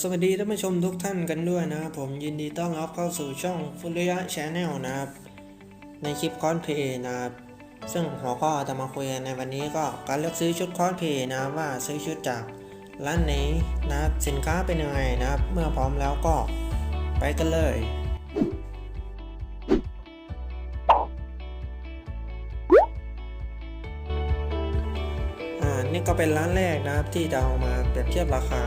สวัสดีท่านผู้ชมทุกท่านกันด้วยนะครับผมยินดีต้อนรับเข้าสู่ช่องฟุริยะชาแนลนะครับ ในคลิปคอนเพย์นะครับ ซึ่งหัวข้อจะมาคุยในวันนี้ก็การเลือกซื้อชุดคอนเพย์นะว่าซื้อชุดจากร้านไหนนะครับสินค้าเป็นยังไงนะครับ เมื่อพร้อมแล้วก็ไปกันเลยอ่านี่ก็เป็นร้านแรกนะครับที่จะเอามาเปรียบเทียบราคา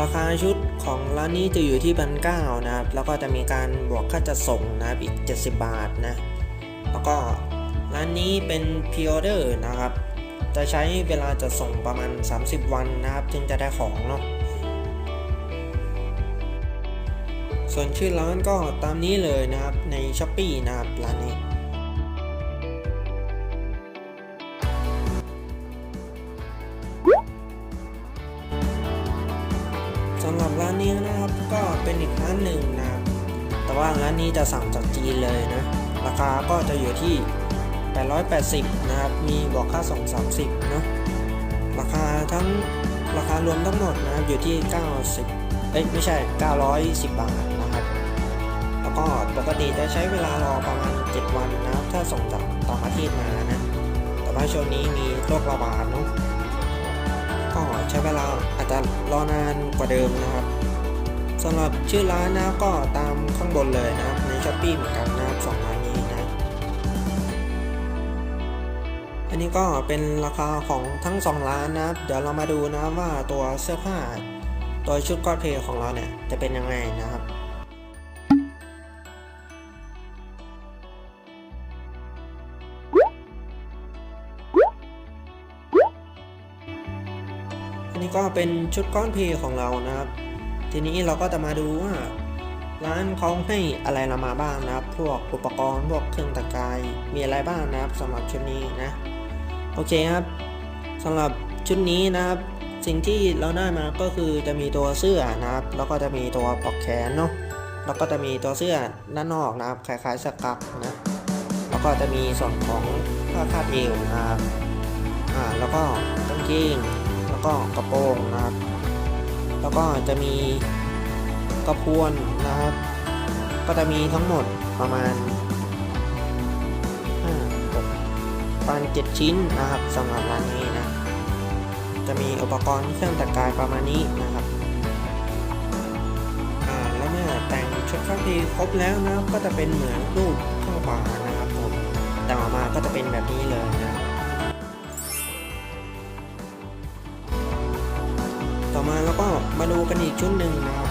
ราคาชุดของร้านนี้จะอยู่ที่พันเก้านะครับ แล้วก็จะมีการบวกค่าจัดส่งนะครับอีก 70 บาทนะ แล้วก็ร้านนี้เป็นพ r ออเดอร์นะครับ จะใช้เวลาจัดส่งประมาณ 30 วันนะครับ จึงจะได้ของเนาะ ส่วนชื่อร้านก็ตามนี้เลยนะครับใน s h อ p e e นะครับร้านนี้ สำหรับร้านนี้นะครับก็เป็นอีกร้านหนึ่งนะแต่ว่าร้านนี้จะสั่งจากจีนเลยนะราคาก็จะอยู่ที่ 880 นะครับ มีบวกค่าส่ง30เนะราคาทั้งราคารวมทั้งหมดนะครับอยู่ที่ 90 เอ้ยไม่ใช่ 910 บาทนะครับ แล้วก็ปกติจะใช้เวลารอประมาณ 7 วันนะครับ ถ้าส่งจากต่างประเทศมานะ แต่ว่าช่วงนี้มีโรคระบาดเนาะ ก็ใช้เวลาอาจจะรอนานกว่าเดิมนะครับสำหรับชื่อร้านนะก็ตามข้างบนเลยนะครับในช้อปปี้เหมือนกันนะครับสองร้านนี้นะอันนี้ก็เป็นราคาของทั้งสองร้านนะครับเดี๋ยวเรามาดูนะว่าตัวเสื้อผ้าตัวชุดกอดเพย์ของเราเนี่ยจะเป็นยังไงนะครับ นี้ก็เป็นชุดก้อนเพย์ของเรานะครับ ทีนี้เราก็จะมาดูว่าร้านเขาให้อะไรเรามาบ้างนะครับ พวกอุปกรณ์พวกเครื่องแต่งกายมีอะไรบ้างนะครับสำหรับชุดนี้นะ โอเคครับสำหรับชุดนี้นะครับ สิ่งที่เราได้มาก็คือจะมีตัวเสื้อนะครับ แล้วก็จะมีตัวปลอกแขนเนาะแล้วก็จะมีตัวเสื้อด้านนอกนะครับคล้ายๆสกั๊กนะแล้วก็จะมีส่วนของผ้าคาดเอวนะครับอ่าแล้วก็กางเกง แล้วก็กระโปรงนะครับ แล้วก็จะมีกระพวนนะครับ ก็จะมีทั้งหมดประมาณ5ประมาณ7ชิ้นนะครับสำหรับร้านนี้นะ จะมีอุปกรณ์เครื่องแต่งกายประมาณนี้นะครับแล้วเมื่อแต่งชุดเข้าดีครบแล้วนะครับก็จะเป็นเหมือนรูปข้างขวานะครับผมแต่ออกมาก็จะเป็นแบบนี้เลยนะ ต่อมาแล้วก็มาดูกันอีกชุดหนึ่งนะครับ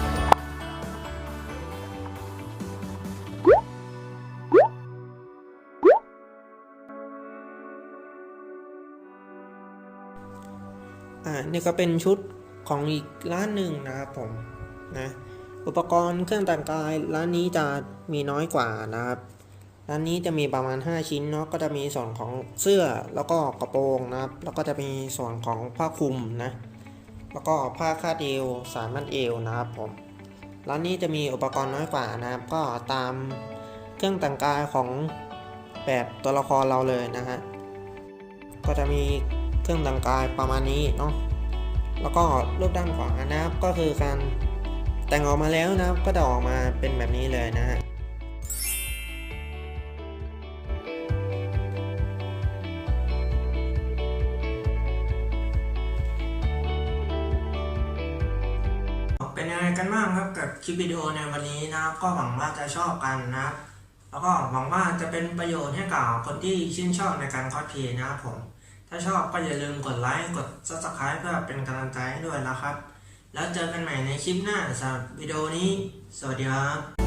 อ่านี่ก็เป็นชุดของอีกร้านหนึ่งนะครับผมนะอุปกรณ์เครื่องแต่งกายร้านนี้จะมีน้อยกว่านะครับร้านนี้จะมีประมาณ 5 ชิ้นเนาะก็จะมีส่วนของเสื้อแล้วก็กระโปรงนะครับ แล้วก็จะมีส่วนของผ้าคลุมนะ แล้วก็ผ้าคาดเอวสายมัดเอวนะครับผมร้านนี้จะมีอุปกรณ์น้อยกว่านะครับก็ตามเครื่องแต่งกายของแบบตัวละครเราเลยนะฮะก็จะมีเครื่องแต่งกายประมาณนี้เนาะแล้วก็รูปด้านขวานะครับก็คือการแต่งออกมาแล้วนะครับก็จะออกมาเป็นแบบนี้เลยนะฮะ ไงกันบ้างครับกับคลิปวิดีโอในวันนี้นะครับก็หวังว่าจะชอบกันนะครับแล้วก็หวังว่าจะเป็นประโยชน์ให้กับคนที่ชื่นชอบในการคอสเพลย์นะครับผม ถ้าชอบก็อย่าลืมกดไลค์กด subscribe เพื่อเป็นกำลังใจให้ด้วยนะครับ แล้วเจอกันใหม่ในคลิปหน้าสำหรับวิดีโอนี้ สวัสดีครับ